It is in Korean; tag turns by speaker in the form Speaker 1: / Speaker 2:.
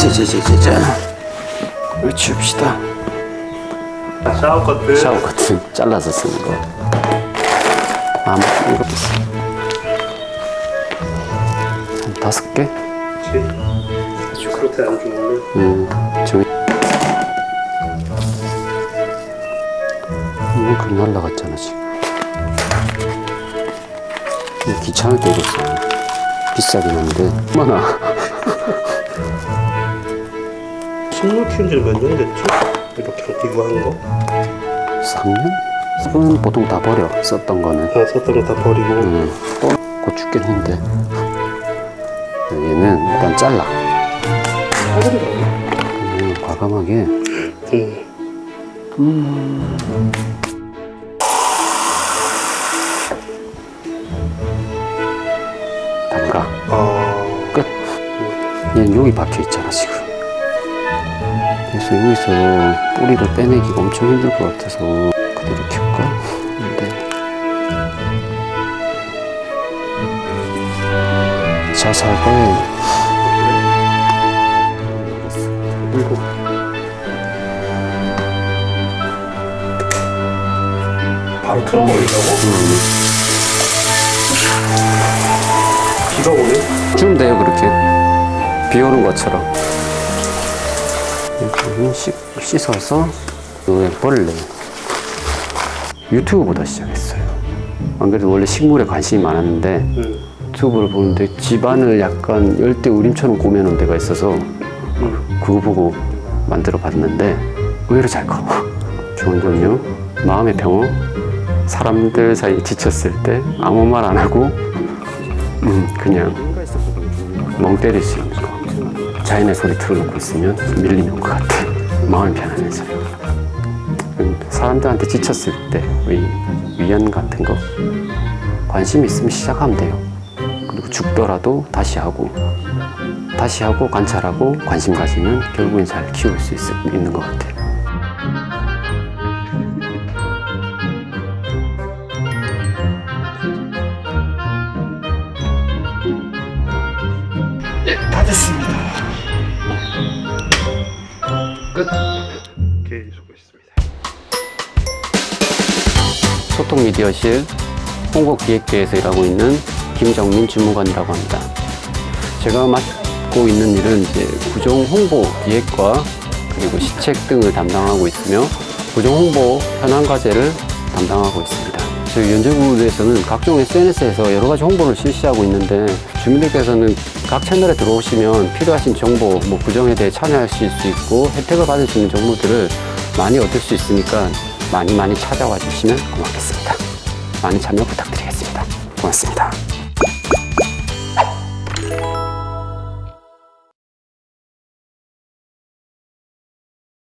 Speaker 1: 자자자자자. 이거 치웁시다.
Speaker 2: 샤워 커트.
Speaker 1: 샤워 커튼 잘라서 쓰는 거. 아무 이거. 한 다섯 개?
Speaker 2: 그렇지. 그렇게 안 주면
Speaker 1: 음, 저기. 이만큼 날라갔잖아, 지금. 이거 귀찮을 때 이랬어. 비싸긴 한데. 얼마나.
Speaker 2: 식물 키운 지는 몇 년 됐지? 이렇게 이거 하는 거?
Speaker 1: 3년? 은 보통 다 버려, 썼던 거는.
Speaker 2: 아, 썼던 거 다 버리고.
Speaker 1: 음, 또, 곧 죽겠는데. 얘는 일단 잘라. 그냥 과감하게.
Speaker 2: 응.
Speaker 1: 닦아.
Speaker 2: 아,
Speaker 1: 끝. 얘는 여기 박혀 있잖아, 지금. 그래서 여기서 뿌리를 빼내기가 엄청 힘들 것 같아서 그대로 키울까? 근데. 살.
Speaker 2: 그리고 바로 틀어버린다고? 비가 오네?
Speaker 1: 주면 돼요, 그렇게. 비 오는 것처럼. 이렇게 씻, 씻어서, 벌레. 유튜브보다 시작했어요. 안 그래도 원래 식물에 관심이 많았는데,
Speaker 2: 응.
Speaker 1: 유튜브를 보는데 집안을 약간 열대 우림처럼 꾸며놓은 데가 있어서, 그거 보고 만들어 봤는데, 의외로 잘 커. 좋은 점요, 마음의 평온, 사람들 사이에 지쳤을 때 아무 말 안 하고, 음, 그냥 멍 때릴 수 있는 거. 자연의 소리 틀어놓고 있으면 밀리는 것 같아. 마음이 편안해져요. 음, 사람들한테 지쳤을 때 위, 위안 같은 거 관심 있으면 시작하면 돼요. 그리고 죽더라도 다시 하고 다시 하고 관찰하고 관심 가지면 결국엔 잘 키울 수 있, 있는 것 같아요.
Speaker 2: 다 됐습니다. 끝. 오케이, 수고했습니다.
Speaker 1: 소통 미디어실 홍보 기획대에서 일하고 있는 김정민 주무관이라고 합니다. 제가 맡고 있는 일은 이제 구종 홍보 기획과 그리고 시책 등을 담당하고 있으며 구종 홍보 현황 과제를 담당하고 있습니다. 저희 연제구에서는 각종 SNS에서 여러 가지 홍보를 실시하고 있는데 주민들께서는 각 채널에 들어오시면 필요하신 정보, 뭐 구정에 대해 참여하실 수 있고 혜택을 받을 수 있는 정보들을 많이 얻을 수 있으니까 많이 많이 찾아와 주시면 고맙겠습니다. 많이 참여 부탁드리겠습니다.